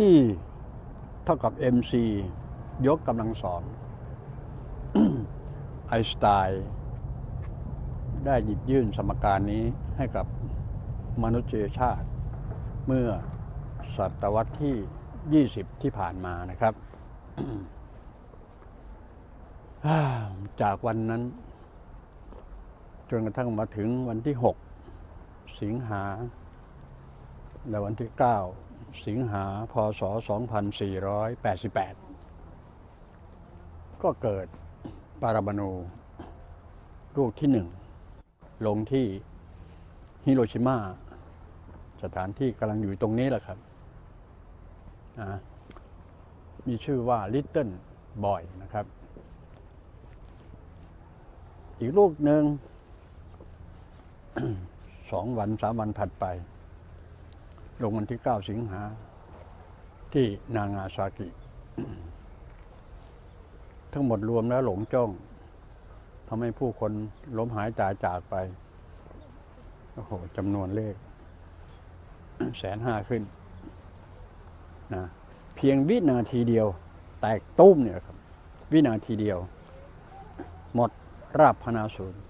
E เท่ากับ mc ยกกำลังสองไอสไตน์ได้หยิบยื่นสมการนี้ให้กับมนุษยชาติ เมื่อศตวรรษที่ 20 ที่ผ่านมานะครับ จากวันนั้น จนกระทั่งมาถึงวันที่ 6 สิงหา และวันที่ 9 สิงหาพศ 2488 ก็เกิดปารมาณูลูกที่หนึ่ง ลงที่ฮิโรชิมา สถานที่กำลังอยู่ตรงนี้แหละครับนะมีชื่อว่า Little Boy นะครับ อีกลูกหนึ่งสองวันสามวันถัดไป ลงวันที่ 9 สิงหาที่นางาซากิ ทั้งหมดรวมแล้วหลงจ้องทำให้ผู้คนล้มหายตายจากไป โอ้โหจำนวนเลขแสนห้าขึ้นนะเพียงวินาทีเดียว แตกตุ้มเนี่ยครับ วินาทีเดียว หมดราบพนาศูนย์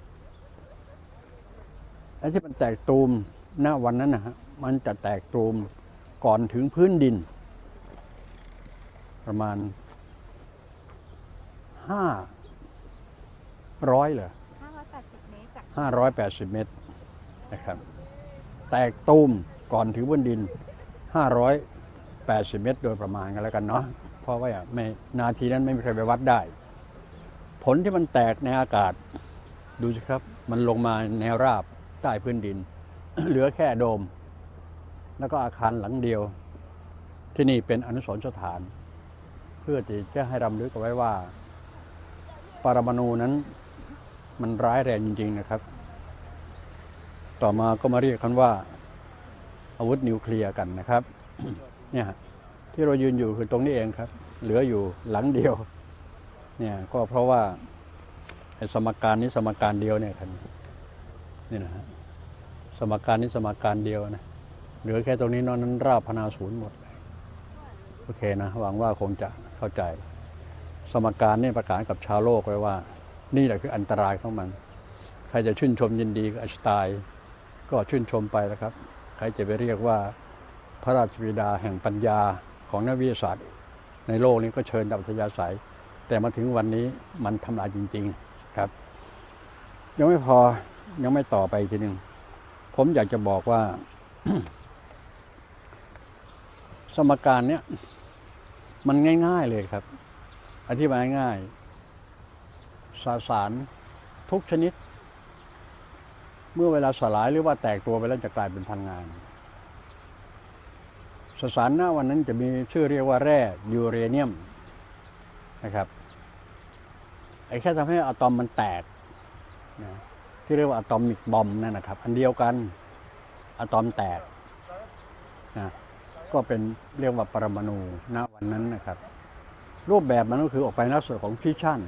ไอ้ที่มันแตกตูม ณวันนั้นนะฮะมันจะแตกตูมก่อนถึงพื้นดิน ประมาณห้าร้อยเหรอ580 เมตรจากห้าร้อยแปดสิบเมตรนะครับ แตกตูมก่อนถึงบนดินห้าร้อยแปดสิบเมตร โดยประมาณกันแล้วกันเนาะเพราะว่าไม่นาทีนั้นไม่มีใครไปวัดได้ ผลที่มันแตกในอากาศ ดูสิครับ มันลงมาแนวราบใต้พื้นดิน เหลือแค่โดม แล้วก็อาคารหลังเดียว ที่นี่เป็นอนุสรณ์สถาน เพื่อที่จะให้รำลึกเอาไว้ว่า ปรมาณูนั้นมันร้ายแรงจริง ๆนะครับ ต่อมาก็มาเรียกกันว่า อาวุธนิวเคลียร์กันนะครับ เนี่ยที่เรายืนอยู่คือตรงนี้เองครับ เหลืออยู่หลังเดียว เนี่ยก็เพราะว่าสมการนี้สมการเดียวเนี่ยครับนี่นะฮะ สมการนี้สมการเดียวนะเหลือแค่ตรงนี้นอกนั้นราบพนาศูนย์หมดโอเคนะหวังว่าคงจะเข้าใจ สมการนี่ประกาศกับชาวโลกไว้ว่า นี่แหละคืออันตรายของมัน ใครจะชื่นชมยินดีกับอน์สตน์ก็ชื่นชมไปแล้วครับ ใครจะไปเรียกว่าพระราชบิดาแห่งปัญญาของนักวิทยาศาสตร์ ในโลกนี้ก็เชิญดับทยาศัยแต่มาถึงวันนี้มันทำลายจริง ๆครับ ยังไม่พอยังไม่ต่อไปทีหนึ่ง ผมอยากจะบอกว่า สมการเนี้ยมันง่าย ๆเลยครับ อธิบายง่ายสสารทุกชนิด เมื่อเวลาสลายหรือว่าแตกตัวไปแล้วจะกลายเป็นพลังงานสสารหน้าวันนั้นจะมีชื่อเรียกว่าแร่ยูเรเนียมนะครับไอ้แค่ทำให้อะตอมมันแตกนะ ที่เรียกว่าอะตอมิกบอมนั่นนะครับ อันเดียวกันอะตอมแตกนะก็เป็นเรียกว่าปรมาณูณวันนั้นนะครับ รูปแบบมันก็คือออกไปนลักษณะของฟิชชั่น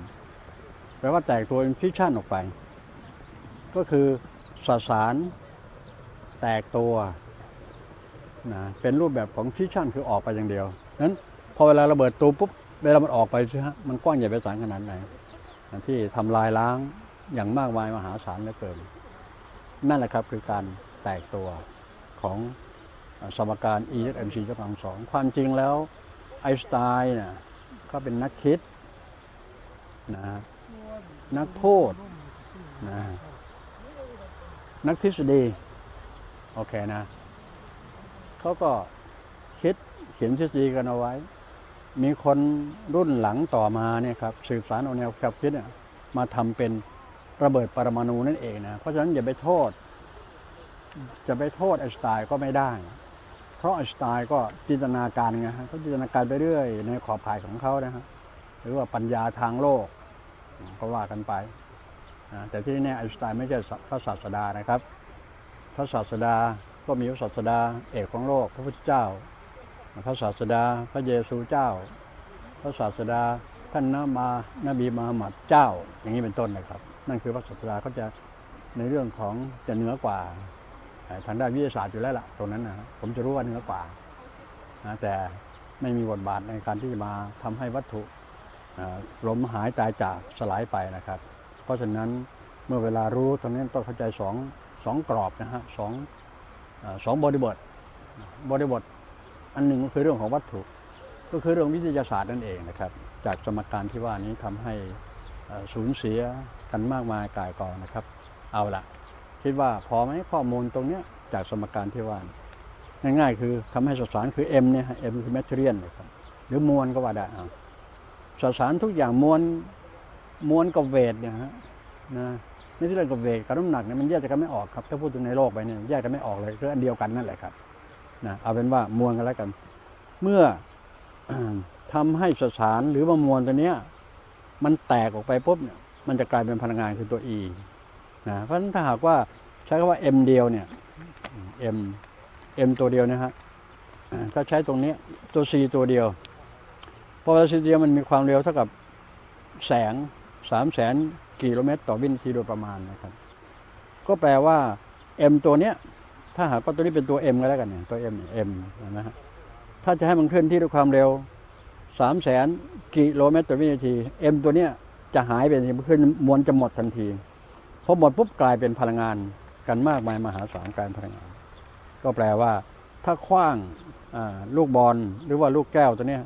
แปลว่าแตกตัวเป็นฟิชชั่นออกไป ก็คือสสารแตกตัวนะเป็นรูปแบบของฟิชชั่นคือออกไปอย่างเดียวนั้นพอเวลาระเบิดตัวปุ๊บเวลามันออกไปใช่ฮะมันกว้างใหญ่ไพศาลขนาดไหนที่ทำลายล้าง อย่างมากมายมหาศาลเหลือเกิน นั่นแหละครับคือการแตกตัวของสมการ E และ mc กำลังสองความจริงแล้วไอน์สไตน์นะก็เป็นนักคิดนะนักโทษนะนักทฤษฎี โอเคนะ เขาก็คิดเขียนทฤษฎีกันเอาไว้ มีคนรุ่นหลังต่อมาเนี่ยครับสืบสารเอาแนวความคิดเนี่ยมาทำเป็น ระเบิดปรมาณูนั่นเองนะเพราะฉะนั้นอย่าไปโทษ จะไปโทษไอน์สไตน์ก็ไม่ได้ เพราะไอน์สไตน์ก็จินตนาการไงฮะเขาจินตนาการไปเรื่อยในขอบข่ายของเขานะฮะหรือว่าปัญญาทางโลกก็ว่ากันไปแต่ที่แน่ไอน์สไตน์ไม่ใช่พระศาสดานะครับ พระศาสดาก็มีพระศาสดาเอกของโลก พระพุทธเจ้า พระศาสดาพระเยซูเจ้า พระศาสดาท่านนมานบีมาหมัดเจ้า อย่างนี้เป็นต้นนะครับ นั่นคือพระศาสดาเขาจะในเรื่องของจะเหนือกว่าทางด้านวิทยาศาสตร์อยู่แล้วล่ะตรงนั้นนะผมจะรู้ว่าเหนือกว่านะแต่ไม่มีบทบาทในการที่จะมาทำให้วัตถุล้มหายตายจากสลายไปนะครับ เพราะฉะนั้นเมื่อเวลารู้ตรงนี้ต้องเข้าใจสองสองกรอบนะฮะสองอสองบริบทบริบทอันหนึ่งก็คือเรื่องของวัตถุ ก็คือเรื่องวิทยาศาสตร์นั่นเองนะครับ จากสมการที่ว่านี้ทำให้สูญเสีย กันมากมายกายกองนะครับ เอาละคิดว่าพอไหมข้อมูลตรงเนี้ยจากสมการที่ว่าง่ายๆ คือคำให้สสารคือ M เนี่ย M คือ material นะครับหรือมวลก็ว่าได้อะสสารทุกอย่างมวลมวลกับเวทเนี่ยฮะนะนี่ที่เรื่องกับเวทกับน้ำหนักเนี่ยมันแยกจากกันไม่ออกครับ ถ้าพูดถึงในโลกไปเนี่ยแยกกันไม่ออกเลยคืออันเดียวกันนั่นแหละครับนะเอาเป็นว่ามวลกันแล้วกัน เมื่อทำให้สสารหรือว่ามวลตัวเนี้ย มันแตกออกไปปุ๊บเนี่ย มันจะกลายเป็นพลังงานคือตัว E นะเพราะฉะนั้นถ้าหากว่าใช้คำว่า M เดียวเนี่ย M M ตัวเดียวนะฮะถ้าใช้ตรงนี้ตัว C ตัวเดียวเพราะว่า C เดียวมันมีความเร็วเท่ากับแสงสามแสนกิโลเมตร ต่อวินาทีโดยประมาณนะครับ ก็แปลว่า M ตัวเนี้ย ถ้าหากว่าตัวนี้เป็นตัว M ก็แล้วกันเนี่ยตัว M M นะฮะถ้าจะให้มันเคลื่อนที่ด้วยความเร็วสามแสนกิโลเมตร ต่อวินาที M ตัวเนี้ย จะหายไปทันทีขึ้นมวลจะหมดทันทีพอหมดปุ๊บกลายเป็นพลังงานกันมากมายมหาศาลกายเป็นพลังงาน ก็แปลว่า ถ้าคว้างลูกบอลหรือว่าลูกแก้วตัวนี้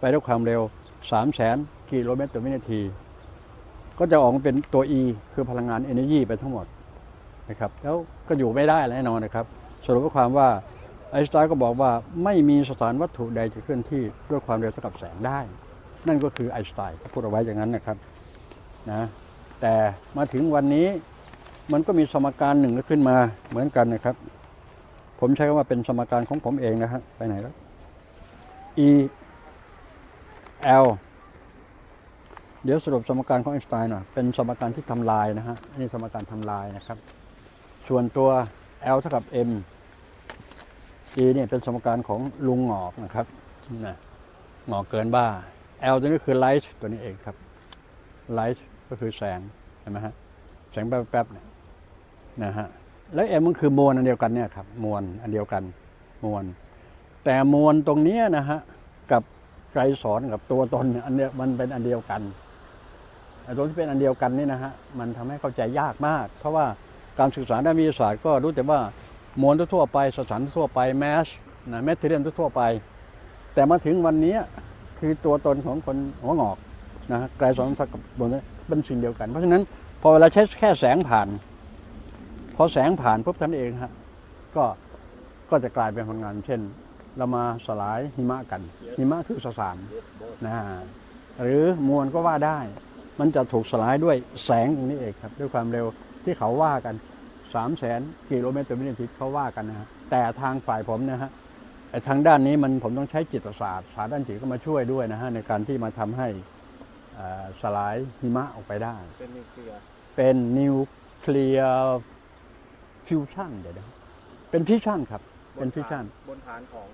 ไปด้วยความเร็ว 3 0 0แสนกิโลเมตรต่อวินาที ก็จะออกมาเป็นตัว E คือพลังงาน Energy ไปทั้งหมดนะครับแล้วก็อยู่ไม่ได้แน่นอนนะครับ สรุปความว่าไอน์สไตน์ก็บอกว่าไม่มีสถานวัตถุใดจะเคลื่อนที่ด้วยความเร็วเท่ากับแสงได้ นั่นก็คือไอน์สไตน์เขาพูดเอาไว้อย่างนั้นนะครับ นะแต่มาถึงวันนี้มันก็มีสมการหนึ่งขึ้นมาเหมือนกันนะครับ ผมใช้คำว่าเป็นสมการของผมเองนะฮะไปไหนแล้ว E L เดี๋ยวสรุปสมการของไอน์สไตน์หน่อยเป็นสมการที่ทำลายนะฮะอันนี่สมการทำลายนะครับ ส่วนตัว L เท่ากับ M E เนี่ยเป็นสมการของลุงหงอกนะครับนะหงอกเกินบ้า L ตัวนี้คือ light ตัวนี้เองครับ light ก็คือแสงเห็นไหมฮะแสงแป๊บๆเนี่ยนะฮะแล้วเอ็มมันคือมวลอันเดียวกันเนี่ยครับมวลอันเดียวกันมวลแต่มวลตรงนี้นะฮะกับไกรสอนกับตัวตนอันเนี้ยมันเป็นอันเดียวกันไอ้ตัวที่เป็นอันเดียวกันนี่นะฮะมันทำให้เข้าใจยากมาก เพราะว่าการศึกษาด้านวิทยาศาสตร์ก็รู้แต่ว่ามวลทั่วไปสสารทั่วไปแมสนะแมทเทเรียลทั่วไป แต่มาถึงวันนี้คือตัวตนของคนหัวงอกนะฮะไกรสอนกับบนนี้ เป็นสิ่งเดียวกัน เพราะฉะนั้นพอเวลาใช้แค่แสงผ่าน พอแสงผ่านปุ๊บท่านเองฮะก็ก็จะกลายเป็นพลังงาน เช่น เรามาสลายหิมะกัน หิมะคือสสารนะฮะหรือมวลก็ว่าได้ มันจะถูกสลายด้วยแสงตรงนี้เองครับ ด้วยความเร็วที่เขาว่ากัน3 0 0แสนกิโลเมตรต่อวินาทีเขาว่ากันนะฮะแต่ทางฝ่ายผมนะฮะไอทางด้านนี้มันผมต้องใช้จิตศาสตร์ศาสตร์ด้านจิตก็มาช่วยด้วยนะฮะในการที่มาทำให้ สลายหิมะออกไปได้ เป็นนิวเคลียร์เป็นนิวเคลียร์ฟิวชั่นเดี๋ยวนะเป็นฟิวชั่นครับ เป็นฟิวชั่นบนฐานของ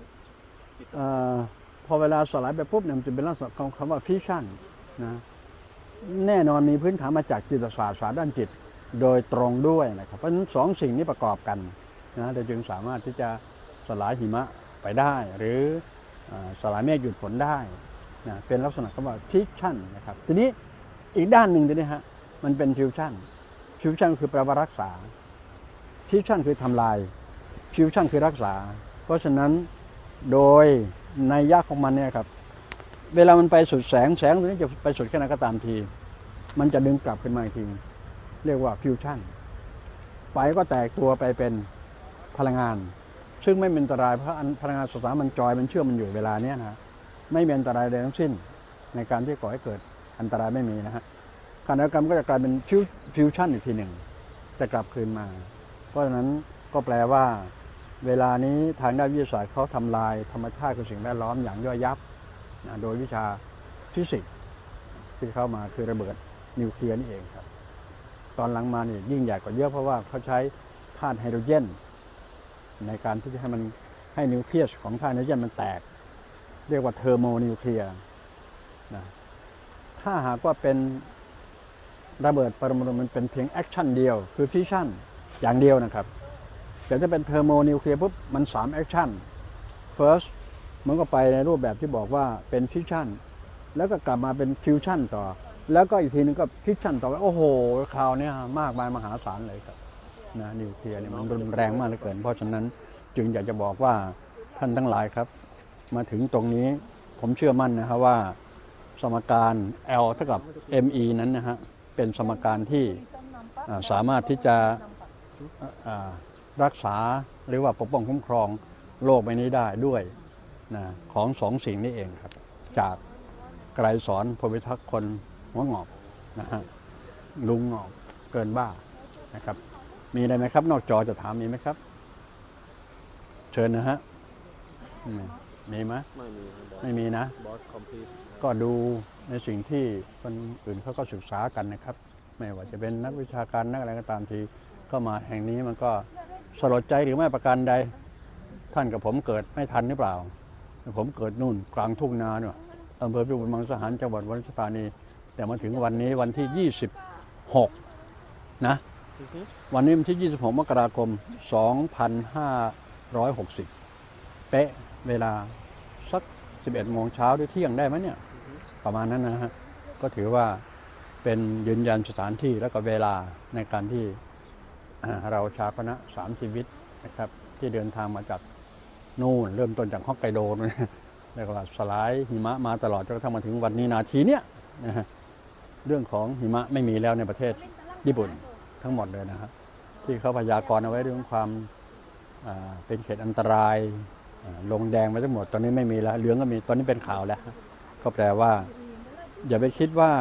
จิตเออพอเวลาสลายไปปุ๊บเนี่ยมันจะเป็นลักษณะของคำว่าฟิวชั่นนะแน่นอนมีพื้นฐานมาจากจิตศาสตร์ศาสตร์ด้านจิตโดยตรงด้วยนะครับ เพราะฉะนั้นสองสิ่งนี้ประกอบกันนะเราจึงสามารถที่จะสลายหิมะไปได้ หรือเอ่อสลายเมฆหยุดฝนได้ นะเป็นลักษณะคำว่าฟิวชั่นนะครับ ทีนี้อีกด้านหนึ่งทีนี้ฮะมันเป็นฟิวชั่นฟิวชั่นคือแปลว่ารักษาฟิวชั่นคือทำลายฟิวชั่นคือรักษา เพราะฉะนั้นโดยในยะของมันเนี่ยครับ เวลามันไปสุดแสงแสงตัวนี้จะไปสุดแค่ไหนก็ตามที มันจะดึงกลับขึ้นมาอีกทีเรียกว่าฟิวชั่นไฟก็แตกตัวไปเป็นพลังงาน ซึ่งไม่เป็นอันตรายเพราะพลังงานสสารมันจอยมันเชื่อมมันอยู่เวลาเนี้ยนะ ไม่มีอันตรายใดทั้งสิ้น ในการที่ก่อให้เกิดอันตรายไม่มีนะฮะขณะเดียวกันก็จะกลายเป็นฟิวฟิวชั่นอีกทีหนึ่งจะกลับคืนมา เพราะฉะนั้นก็แปลว่า เวลานี้ทางด้านวิทยาศาสตร์เขาทำลายธรรมชาติคือสิ่งแวดล้อมอย่างย่อยยับนะโดยวิชาฟิสิกส์ที่เข้ามาคือระเบิดนิวเคลียร์นี่เองครับ ตอนหลังมานี่ยิ่งใหญ่กว่าเยอะเพราะว่าเขาใช้ธาตุไฮโดรเจน ในการที่จะให้มันให้นิวเคลียสของธาตุไฮโดรเจนมันแตก เรียกว่าเทอร์โมนิวเคลียร์นะถ้าหากว่าเป็นระเบิดปรมาณูมันเป็นเพียงแอคชั่นเดียว คือฟิชชั่นอย่างเดียวนะครับ แต่ถ้าเป็นเทอร์โมนิวเคลียร์ปุ๊บมัน3แอคชั่น first มันก็ไปในรูปแบบที่บอกว่าเป็นฟิชชั่น แล้วก็กลับมาเป็นฟิวชั่นต่อ แล้วก็อีกทีนึงก็ฟิชชั่นต่อไป โอ้โหคราวนี้มากมายมหาศาลเลยครับนะนิวเคลียร์เนี่ยมันรุนแรงมากเหลือเกิน เพราะฉะนั้นจึงอยากจะบอกว่าท่านทั้งหลายครับ มาถึงตรงนี้ผมเชื่อมั่นนะครับว่า สมการ L เท่ากับ ME นั้นนะฮะเป็นสมการที่สามารถที่จะรักษาหรือว่าปกป้องคุ้มครองโลกใบนี้ได้ด้วยนะของสองสิ่งนี้เองครับ จากไกรสอนพลพิทักษ์คนหัวงอกนะฮะลุงงอกเกินบ้านะครับ มีอะไรไหมครับ นอกจอจะถามมีไหมครับ เชิญนะฮะ มมีไหมไม่มีครับบอสไม่มีนะ บอสคอมพลีทก็ดูในสิ่งที่คนอื่นเขาก็ศึกษากันนะครับ ไม่ว่าจะเป็นนักวิชาการนักอะไรก็ตามที ก็มาแห่งนี้มันก็สลดใจหรือไม่ประการใด ท่านกับผมเกิดไม่ทันหรือเปล่า ผมเกิดนู่นกลางทุ่งนาเนี่ยอำเภอพิบูลมังสาหารจังหวัดวันธานี แต่มาถึงวันนี้วันที่ 26 นะวันนี้วันที่ 26 มกราคม 2560 เป๊ะ เวลาสัก 11โมงเช้าหรือเที่ยงได้ไหมเนี่ย ประมาณนั้นนะฮะ ก็ถือว่าเป็นยืนยันสถานที่และก็เวลาในการที่เราชาวคณะสามชีวิตนะครับ ที่เดินทางมาจากนู่น เริ่มต้นจากฮอกไกโดนู่นแล้วก็สลายหิมะมาตลอดจนกระทั่งมาถึงวันนี้นาทีเนี้ยนะฮะเรื่องของหิมะไม่มีแล้วในประเทศญี่ปุ่นทั้งหมดเลยนะฮะที่เขาพยากรณ์เอาไว้เรื่องความเป็นเขตอันตราย ลงแดงไปทั้งหมดตอนนี้ไม่มีแล้วเหลืองก็มีตอนนี้เป็นขาวแล้ว ก็แปลว่า อย่าไปคิดว่า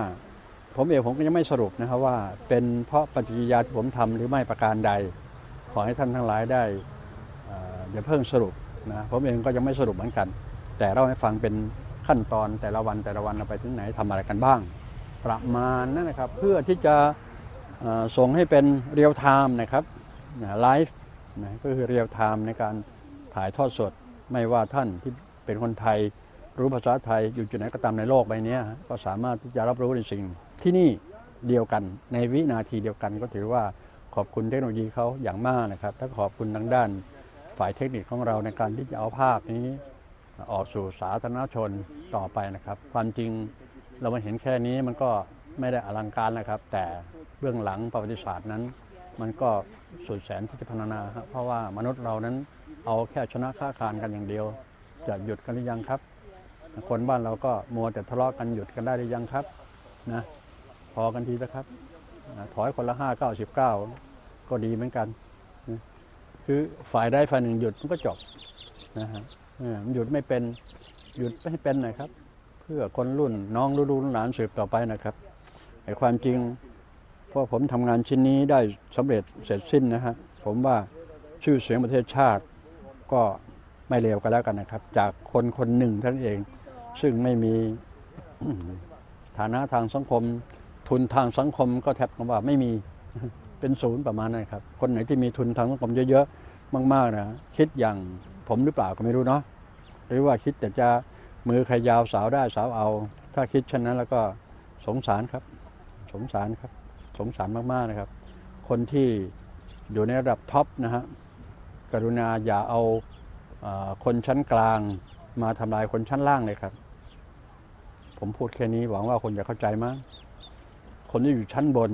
ผมเองผมก็ยังไม่สรุปนะครับว่า เป็นเพราะปฏิกิริยาที่ผมทำหรือไม่ประการใด ขอให้ท่านทั้งหลายได้เอ่ออย่าเพิ่งสรุปนะผมเองก็ยังไม่สรุปเหมือนกัน แต่เราให้ฟังเป็นขั้นตอนแต่ละวันแต่ละวันเราไปถึงไหนทำอะไรกันบ้าง ประมาณนั้นนะครับ เพื่อที่จะส่งให้เป็นเรียลไทม์นะครับไลฟ์นะก็คือเรียลไทม์ในการถ่ายทอดสด ไม่ว่าท่านที่เป็นคนไทย รู้ภาษาไทยอยู่จุดไหนก็ตามในโลกใบนี้ก็สามารถที่จะรับรู้ในสิ่งที่นี่เดียวกันในวินาทีเดียวกันก็ถือว่าขอบคุณเทคโนโลยีเขาอย่างมากนะครับและขอบคุณทางด้านฝ่ายเทคนิคของเราในการที่จะเอาภาพนี้ออกสู่สาธารณชนต่อไปนะครับ ความจริงเรามาเห็นแค่นี้มันก็ไม่ได้อลังการนะครับ แต่เบื้องหลังประวัติศาสตร์นั้น มันก็สุดแสนที่จะพรรณนาครับเพราะว่ามนุษย์เรานั้น เอาแค่ชนะค้าคานกันอย่างเดียว จะหยุดกันหรือยังครับ คนบ้านเราก็มัวแต่ทะเลาะกันหยุดกันได้หรือยังครับนะพอกันทีนะครับถอยคนละห้าเก้าสิบเก้าก็ดีเหมือนกันนะคือฝ่ายใดฝ่ายหนึ่งหยุดมันก็จบนะฮะมันหยุดไม่เป็นหยุดไม่ให้เป็นหน่อยครับ เพื่อคนรุ่นน้องรุ่นลูกหลานสืบต่อไปนะครับไอ้ความจริงเพราะผมทำงานชิ้นนี้ได้สำเร็จเสร็จสิ้นนะฮะผมว่าชื่อเสียงประเทศชาติ ก็ไม่เลวกันแล้วกันนะครับ จากคนคนหนึ่งท่านั้นเอง ซึ่งไม่มีฐานะทางสังคม ทุนทางสังคมก็แทบกับว่าไม่มีเป็นศูนย์ประมาณนั้นครับ คนไหนที่มีทุนทางสังคมเยอะๆมากๆนะคิดอย่างผมหรือเปล่าก็ไม่รู้เนาะหรือว่าคิดแต่จะมือใครยาวสาวได้สาวเอา ถ้าคิดเช่นนั้นแล้วก็สงสารครับ สงสารครับ สงสารมากๆนะครับ คนที่อยู่ในระดับท็อปนะฮะ กรุณาอย่าเอาคนชั้นกลางมาทำลายคนชั้นล่างเลยครับ ผมพูดแค่นี้หวังว่าคนจะเข้าใจมั้งคนที่อยู่ชั้นบน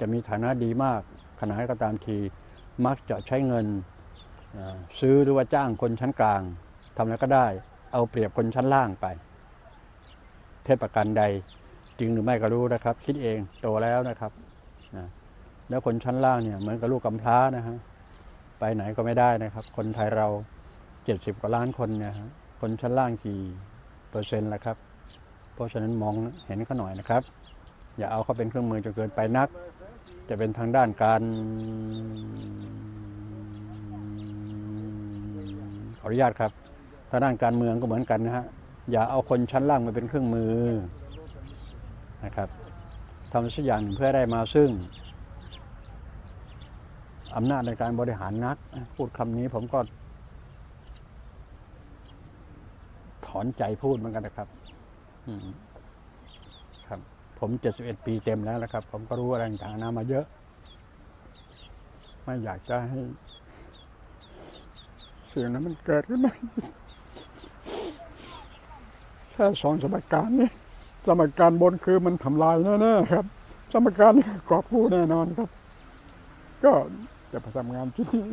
จะมีฐานะดีมากขนาดก็ตามทีมักจะใช้เงินซื้อหรือว่าจ้างคนชั้นกลางทำอะไรก็ได้ เอาเปรียบคนชั้นล่างไป เทศประกันใดจริงหรือไม่ก็รู้นะครับ คิดเองโตแล้วนะครับนะแล้วคนชั้นล่างเนี่ยเหมือนกับลูกกำพร้านะฮะ ไปไหนก็ไม่ได้นะครับ คนไทยเราเจ็ดสิบกว่าล้านคนเนี่ยฮะคนชั้นล่างกี่เปอร์เซ็นต์ละครับ เพราะฉะนั้นมองเห็นเขาหน่อยนะครับ อย่าเอาเขาเป็นเครื่องมือจนเกินไปนัก จะเป็นทางด้านการขออนุญาตครับทางด้านการเมืองก็เหมือนกันนะฮะอย่าเอาคนชั้นล่างมาเป็นเครื่องมือนะครับทำสักอย่างหนึ่งเพื่อได้มาซึ่ง อำนาจในการบริหารนัก พูดคำนี้ผมก็ ถอนใจพูดเหมือนกันนะครับครับ ผมเจ็ดสิบเอ็ดปีเต็มแล้วนะครับ ผมก็รู้อะไรต่างๆนามาเยอะ ไม่อยากจะให้สิ่งนั้นมันเกิดขึ้นมาแค่สองสมการนี้สมการบนคือมันทำลายแน่ๆครับ สมการนี้กอบผู้แน่นอนครับก็ จะไปทำงานที่นี่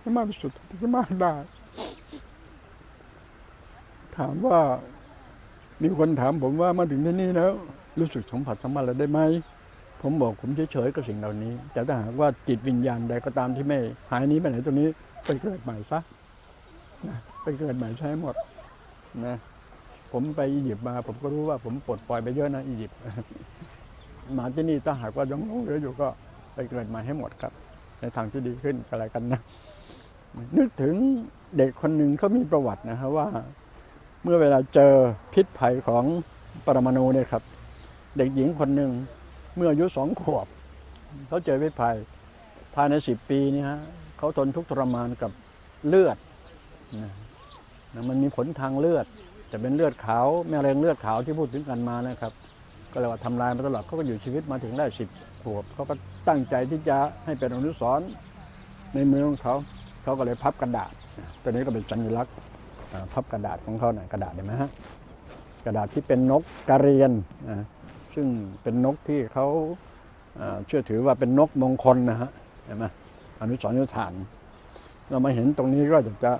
ให้มากที่สุดที่มากได้ ถามว่า มีคนถามผมว่ามาถึงที่นี่แล้ว รู้สึกสัมผัสสัมพันธ์อะไรได้ไหมผมบอกผมเฉยๆกับสิ่งเหล่านี้ แต่ถ้าหากว่าจิตวิญญาณใดก็ตามที่ไม่ หายนี้ไปไหนตรงนี้ ไปเกิดใหม่ซะนะไปเกิดใหม่ใช้หมดนะผมไปอียิปต์มา ผมก็รู้ว่าผมปลดปล่อยไปเยอะนะอียิปต์มาที่นี่ถ้าหากว่ายังหลงเหลืออยู่ก็ ไปเกิดใหม่ให้หมดครับ ในทางที่ดีขึ้นอะไรกันนะ นึกถึงเด็กคนหนึ่งเขามีประวัตินะครับว่า เมื่อเวลาเจอพิษภัยของปรมาณูเนี่ยครับ เด็กหญิงคนหนึ่งเมื่ออายุสองขวบเขาเจอพิษภัยภายในสิบปีนี่ฮะเขาทนทุกข์ทรมานกับเลือดนะมันมีผลทางเลือดจะเป็นเลือดขาวแมลงเลือดขาวที่พูดถึงกันมานะครับ ก็เลยว่าทำลายมาตลอดเขาก็อยู่ชีวิตมาถึงได้สิบ ขวบเขาก็ตั้งใจที่จะให้เป็นอนุสรณ์ในเมืองของเขา เขาก็เลยพับกระดาษ ตัวนี้ก็เป็นสัญลักษณ์พับกระดาษของเขาหน่อยกระดาษเห็นไหมฮะกระดาษที่เป็นนกกระเรียนนะซึ่งเป็นนกที่เขาเชื่อถือว่าเป็นนกมงคลนะฮะเห็นไหมอนุสรณ์อนุฐาน เรามาเห็นตรงนี้ก็อยากจะ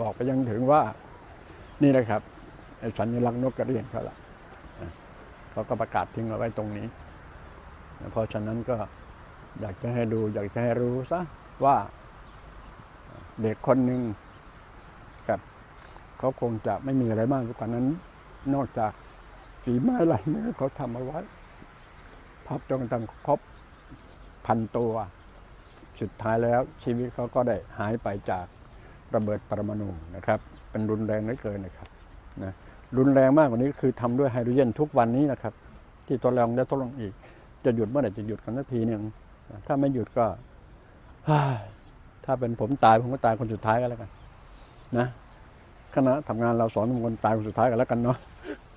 บอกไปยังถึงว่านี่แหละครับไอ้สัญลักษณ์นกกระเรียนเขาละเขาก็ประกาศทิ้งเอาไว้ตรงนี้ เพราะฉะนั้นก็อยากจะให้ดู อยากจะให้รู้ซะว่าเด็กคนหนึ่งกับเขาคงจะไม่มีอะไรมากกว่านั้น นอกจากฝีไม้ลายมือเขาทำเอาไว้พับจนกระทั่งครบพันตัว สุดท้ายแล้วชีวิตเขาก็ได้หายไปจากระเบิดปรมาณูนะครับ เป็นรุนแรงเหลือเกินนะครับนะรุนแรงมากกว่านี้คือทำด้วยไฮโดรเจนทุกวันนี้นะครับ ที่ทดลองและทดลองอีก จะหยุดเมื่อไหร่จะหยุดกันสักทีหนึ่งถ้าไม่หยุดก็ถ้าเป็นผมตายผมก็ตายคนสุดท้ายก็แล้วกัน นะคณะทำงานเราสอนคนตายคนสุดท้ายกันแล้วกันเนาะ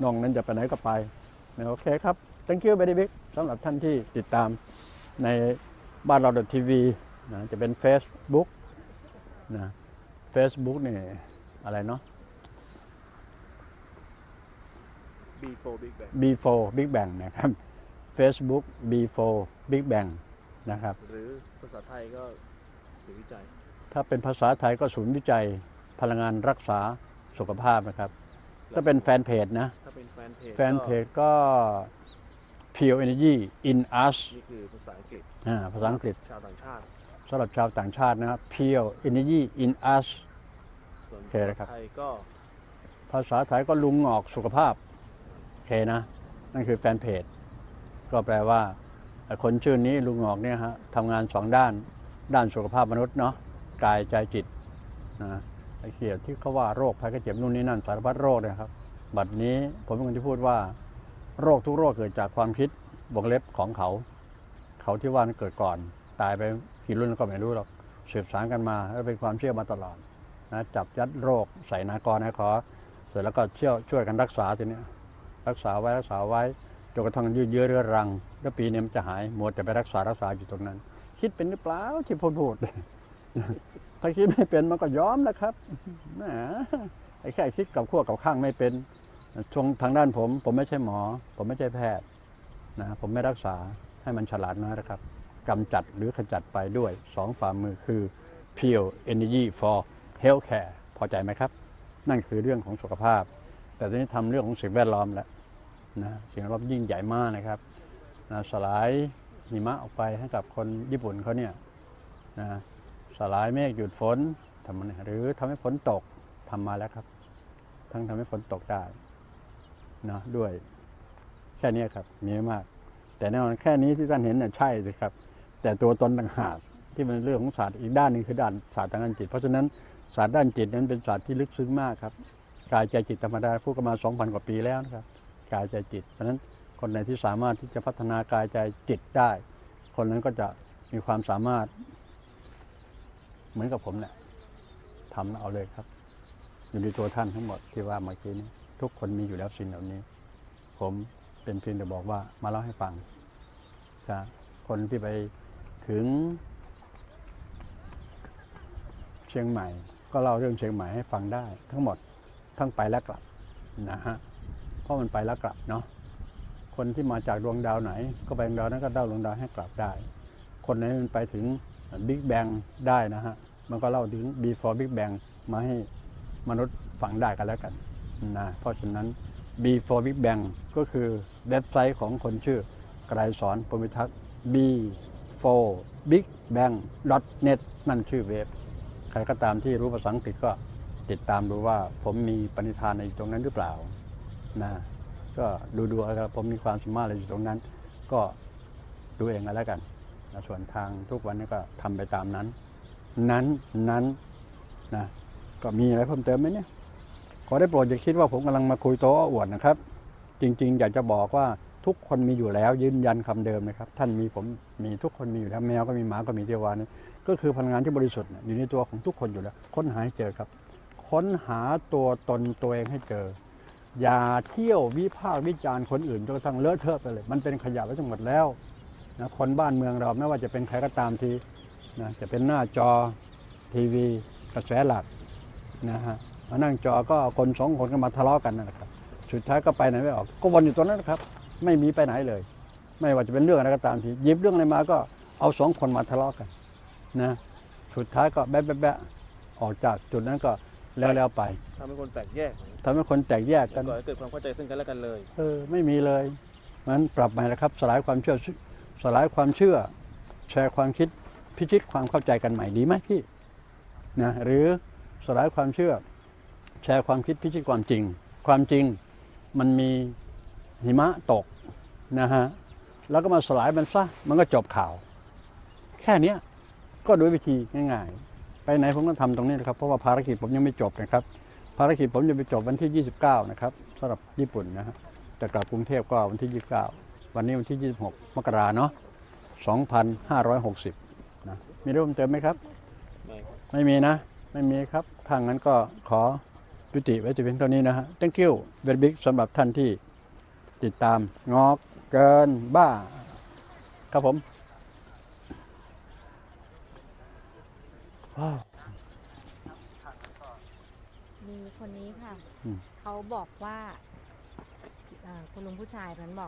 น้องนั้นจะไปไหนก็ไปนะโอเคครับ thank you very big สำหรับท่านที่ติดตามในบ้านเราทีวีนะจะเป็น Facebook นะ Facebook นี่อะไรเนาะ B4 Big Bang B4 Big Bang นะครับ Facebook B4 Big Bang นะครับ หรือภาษาไทยก็สื่อวิจัย ถ้าเป็นภาษาไทยก็ศูนย์วิจัยพลังงานรักษาสุขภาพนะครับ ถ้าเป็นแฟนเพจนะ ถ้าเป็นแฟนเพจแฟนเพจก็ Pure Energy in Us นี่คือภาษาอังกฤษอ่าภาษาอังกฤษชาวต่างชาติสำหรับชาวต่างชาตินะครับ Pure Energy in Us ส่วนโอเคนะครับภาษาไทยก็ ภาษาไทยก็ลุงงอกสุขภาพโอเคนะ นั่นคือแฟนเพจ ก็แปลว่า คนชื่อนี้ลุงงอกเนี่ยฮะทำงานสองด้านด้านสุขภาพมนุษย์เนาะกายใจจิตนะไอ้เกี่ยวที่เขาว่าโรคภัยไข้เจ็บนู่นนี่นั่นสารพัดโรคเนยครับ บัดนี้ผมเป็นคนที่พูดว่า โรคทุกโรคเกิดจากความคิดบวกเล็บของเขา เขาที่ว่านั้นเกิดก่อน ตายไปกี่รุ่นก็ไม่รู้หรอกสืบสานกันมาแล้วเป็นความเชื่อมาตลอดนะจับยัดโรคใส่นากรนะขอ เสร็จแล้วก็เชี่ยวช่วยกันรักษาทีนี้รักษาไว้รักษาไว้ นกระทั่งยืดเยื้อเรื้อรัง แล้วปีนี้มันจะหายหมดแต่ไปรักษารักษาอยู่ตรงนั้น คิดเป็นหรือเปล่าที่พูดพูดถ้าคิดไม่เป็นมันก็ยอมนะครับแหมไอ้แค่คิดกับขั้วกับข้างไม่เป็นชงทางด้านผม ผมไม่ใช่หมอ ผมไม่ใช่แพทย์นะผมไม่รักษาให้มันฉลาดน้อยนะครับกำจัดหรือขจัดไปด้วยสองฝ่ามือคือ Pure Energy for Healthcare พอใจไหมครับ นั่นคือเรื่องของสุขภาพ แต่ตอนนี้ทำเรื่องของสิ่งแวดล้อมแล้ว นะสิ่งแวดล้อมยิ่งใหญ่มากนะครับนะสลายหิมะออกไปให้กับคนญี่ปุ่นเขาเนี่ยนะสลายเมฆหยุดฝนทำมันหรือทำให้ฝนตกทำมาแล้วครับ ทั้งทำให้ฝนตกได้นะด้วยแค่นี้ครับมีมาก แต่แน่นอนแค่นี้ที่ท่านเห็นน่ะใช่สิครับ แต่ตัวตนต่างหากที่เป็นเรื่องของศาสตร์อีกด้านหนึ่งคือด้านศาสตร์ทางด้านจิต เพราะฉะนั้นศาสตร์ด้านจิตนั้นเป็นศาสตร์ที่ลึกซึ้งมากครับกายใจจิตธรรมดาพูดกันมา 2,000 กว่าปีแล้วนะครับ กายใจจิตเพราะฉะนั้นคนไหนที่สามารถที่จะพัฒนากายใจจิตได้ คนนั้นก็จะมีความสามารถ เหมือนกับผมเนี่ยทำเอาเลยครับ อยู่ในตัวท่านทั้งหมดที่ว่าเมื่อกี้นี้ทุกคนมีอยู่แล้วสิ่งเหล่านี้ ผมเป็นเพียงแต่บอกว่ามาเล่าให้ฟังจะคนที่ไปถึง เชียงใหม่ ก็เล่าเรื่องเชียงใหม่ให้ฟังได้ ทั้งหมดทั้งไปและกลับนะฮะ เพราะมันไปแล้วกลับเนาะคนที่มาจากดวงดาวไหน ก็ไปดวงดาวนั้นก็เล่าดวงดาวให้กลับได้ คนไหนมันไปถึงบิ๊กแบงได้นะฮะมันก็เล่าถึง before big bang มาให้มนุษย์ฟังได้กันแล้วกันนะเพราะฉะนั้น before big bang ก็คือเว็บไซต์ของคนชื่อกรสอนปมิทักษ์ before big bang net นั่นชื่อเว็บใครก็ตามที่รู้ภาษาอังกฤษก็ติดตามดูว่าผมมีปณิธานในตรงนั้นหรือเปล่า นะก็ดูดูครับผมมีความสามารถอะไรอยู่ตรงนั้น ก็ดูเองกันแล้วกันนะส่วนทางทุกวันนี้ก็ทำไปตามนั้น นั้นนั้นนะก็มีอะไรเพิ่มเติมไหมเนี่ยขอได้โปรดอย่าคิดว่าผมกำลังมาคุยโต๊ะอวดนะครับ จริง ๆ อยากจะบอกว่าทุกคนมีอยู่แล้วยืนยันคำเดิมนะครับ ท่านมีผมมีทุกคนมีอยู่แล้วแมวก็มีหมาก็มีเทวานี่ก็คือพลังงานที่บริสุทธิ์อยู่ในตัวของทุกคนอยู่แล้ว ค้นหาให้เจอครับ ค้นหาตัวตนตัวเองให้เจอ อย่าเที่ยววิพากษ์วิจารณ์คนอื่นจนกระทั่งเลอะเทอะไปเลย มันเป็นขยะไปทั้งหมดแล้วนะคนบ้านเมืองเราไม่ว่าจะเป็นใครก็ตามทีนะจะเป็นหน้าจอทีวีกระแสหลักนะฮะมานั่งจอก็คนสองคนก็มาทะเลาะกันนะครับสุดท้ายก็ไปไหนไม่ออก ก็วนอยู่ตรงนั้นนะครับ ไม่มีไปไหนเลย ไม่ว่าจะเป็นเรื่องอะไรก็ตามทีหยิบเรื่องอะไรมาก็เอาสองคนมาทะเลาะกันนะสุดท้ายก็แบะแบะแบะออกจากจุดนั้นก็ แล้วแล้วไปทำให้คนแตกแยกทำให้คนแตกแยกแล้กัวนก่อให้เกิดความเข้าใจซึ่งกันและกันเลย เออไม่มีเลยงั้นปรับใหม่นะครับ สลายความเชื่อสลายความเชื่อ แชร์ความคิดพิชิตความเข้าใจกันใหม่ดีไหมพี่นะหรือสลายความเชื่อ แชร์ความคิดพิชิตความจริง ความจริงมันมีหิมะตกนะฮะแล้วก็มาสลายมันซะมันก็จบข่าว แค่เนี้ยก็โดยวิธีง่ายๆ ไปไหนผมก็ทำตรงนี้นะครับ เพราะว่าภารกิจผมยังไม่จบนะครับ ภารกิจผมจะไปจบวันที่ 29 นะครับสำหรับญี่ปุ่นนะฮะจะกลับกรุงเทพก็วันที่ 29 วันนี้วันที่ 26 มกราเนาะ2560 นะ มีเรื่องเพิ่มเติมไหมครับไม่ครับ ไม่มีนะ ไม่มีครับทางนั้นก็ขอยุติไว้แต่เพียงเท่านี้นะฮะ thank you very big สำหรับท่านที่ติดตามงอกเกินบ้า ครับผม ว้าวมีคนนี้ค่ะ อืม เขาบอกว่าเอ่อคุณลุงผู้ชายนั้นบอก